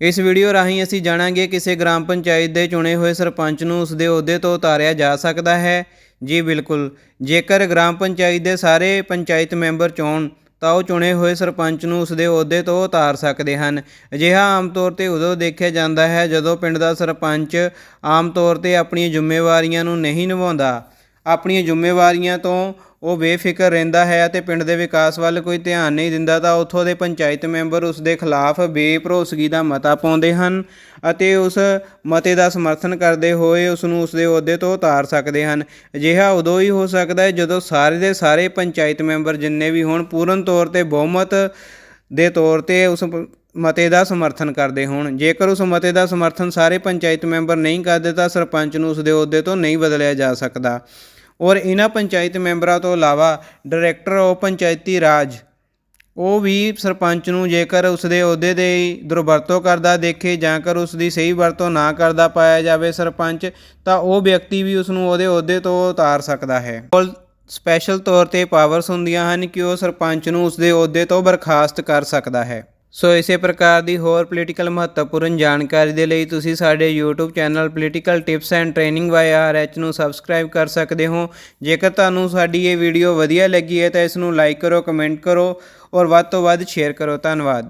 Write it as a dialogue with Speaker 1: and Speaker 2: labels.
Speaker 1: ਇਸ ਵੀਡੀਓ ਰਾਹੀਂ ਅਸੀਂ ਜਾਣਾਂਗੇ ਕਿਸੇ ਗ੍ਰਾਮ ਪੰਚਾਇਤ ਦੇ ਚੁਣੇ ਹੋਏ ਸਰਪੰਚ ਨੂੰ ਉਸ ਦੇ ਅਹੁਦੇ ਤੋਂ ਉਤਾਰਿਆ ਜਾ ਸਕਦਾ ਹੈ। ਜੀ ਬਿਲਕੁਲ, ਜੇਕਰ ਗ੍ਰਾਮ ਪੰਚਾਇਤ ਦੇ ਸਾਰੇ ਪੰਚਾਇਤ ਮੈਂਬਰ ਚੋਣ, ਤਾਂ ਉਹ ਚੁਣੇ ਹੋਏ ਸਰਪੰਚ ਨੂੰ ਉਸ ਦੇ ਅਹੁਦੇ ਤੋਂ ਉਤਾਰ ਸਕਦੇ ਹਨ। ਅਜਿਹਾ ਆਮ ਤੌਰ ਤੇ ਉਦੋਂ ਦੇਖਿਆ ਜਾਂਦਾ ਹੈ ਜਦੋਂ ਪਿੰਡ ਦਾ ਸਰਪੰਚ ਆਮ ਤੌਰ ਤੇ ਆਪਣੀਆਂ ਜ਼ਿੰਮੇਵਾਰੀਆਂ ਨੂੰ ਨਹੀਂ ਨਿਭਾਉਂਦਾ। ਆਪਣੀਆਂ ਜ਼ਿੰਮੇਵਾਰੀਆਂ ਤੋਂ ਉਹ ਬੇਫਿਕਰ ਰਹਿੰਦਾ ਹੈ ਅਤੇ ਪਿੰਡ ਦੇ ਵਿਕਾਸ ਵੱਲ ਕੋਈ ਧਿਆਨ ਨਹੀਂ ਦਿੰਦਾ ਤਾਂ ਉੱਥੋਂ ਦੇ ਪੰਚਾਇਤ ਮੈਂਬਰ ਉਸ ਦੇ ਖਿਲਾਫ ਬੇਭਰੋਸਗੀ ਦਾ ਮਤਾ ਪਾਉਂਦੇ ਹਨ ਅਤੇ ਉਸ ਮਤੇ ਦਾ ਸਮਰਥਨ ਕਰਦੇ ਹੋਏ ਉਸ ਨੂੰ ਉਸ ਦੇ ਅਹੁਦੇ ਤੋਂ ਉਤਾਰ ਸਕਦੇ ਹਨ। ਅਜਿਹਾ ਉਦੋਂ ਹੀ ਹੋ ਸਕਦਾ ਹੈ ਜਦੋਂ ਸਾਰੇ ਦੇ ਸਾਰੇ ਪੰਚਾਇਤ ਮੈਂਬਰ ਜਿੰਨੇ ਵੀ ਹੋਣ, ਪੂਰਨ ਤੌਰ ਤੇ ਬਹੁਮਤ ਦੇ ਤੌਰ ਤੇ ਉਸ ਮਤੇ ਦਾ ਸਮਰਥਨ ਕਰਦੇ ਹੋਣ। ਜੇਕਰ ਉਸ ਮਤੇ ਦਾ ਸਮਰਥਨ ਸਾਰੇ ਪੰਚਾਇਤ ਮੈਂਬਰ ਨਹੀਂ ਕਰਦੇ ਤਾਂ ਸਰਪੰਚ ਨੂੰ ਉਸ ਦੇ ਅਹੁਦੇ ਤੋਂ ਨਹੀਂ ਬਦਲਿਆ ਜਾ ਸਕਦਾ। ਔਰ ਇਹਨਾਂ ਪੰਚਾਇਤ ਮੈਂਬਰਾਂ ਤੋਂ ਇਲਾਵਾ ਡਾਇਰੈਕਟਰ ਆਫ ਪੰਚਾਇਤੀ ਰਾਜ, ਉਹ ਵੀ ਸਰਪੰਚ ਨੂੰ ਜੇਕਰ ਉਸ ਦੇ ਅਹੁਦੇ ਦੇ ਦੁਰਵਰਤੋਂ ਕਰਦਾ ਦੇਖੇ ਜਾਂ ਕਰ ਉਸ ਦੀ ਸਹੀ ਵਰਤੋਂ ਨਾ ਕਰਦਾ ਪਾਇਆ ਜਾਵੇ ਸਰਪੰਚ, ਤਾਂ ਉਹ ਵਿਅਕਤੀ ਵੀ ਉਸ ਨੂੰ ਉਹਦੇ ਅਹੁਦੇ ਤੋਂ ਉਤਾਰ ਸਕਦਾ ਹੈ। ਕੋਲ ਸਪੈਸ਼ਲ ਤੌਰ ਤੇ ਪਾਵਰਸ ਹੁੰਦੀਆਂ ਹਨ ਕਿ ਉਹ ਸਰਪੰਚ ਨੂੰ ਉਸ ਦੇ ਅਹੁਦੇ ਤੋਂ ਬਰਖਾਸਤ ਕਰ ਸਕਦਾ ਹੈ। ਸੋ ਇਸੇ ਪ੍ਰਕਾਰ ਦੀ ਹੋਰ ਪੋਲੀਟੀਕਲ ਮਹੱਤਵਪੂਰਨ ਜਾਣਕਾਰੀ ਦੇ ਲਈ ਤੁਸੀਂ ਸਾਡੇ YouTube channel political tips and training by RH ਨੂੰ ਸਬਸਕ੍ਰਾਈਬ ਕਰ ਸਕਦੇ ਹੋ। ਜੇਕਰ ਤੁਹਾਨੂੰ ਸਾਡੀ ਇਹ ਵੀਡੀਓ ਵਧੀਆ ਲੱਗੀ ਹੈ ਤਾਂ ਇਸ ਨੂੰ ਲਾਈਕ ਕਰੋ ਕਮੈਂਟ ਕਰੋ ਔਰ ਵੱਧ ਤੋਂ ਵੱਧ ਸ਼ੇਅਰ ਕਰੋ। ਧੰਨਵਾਦ।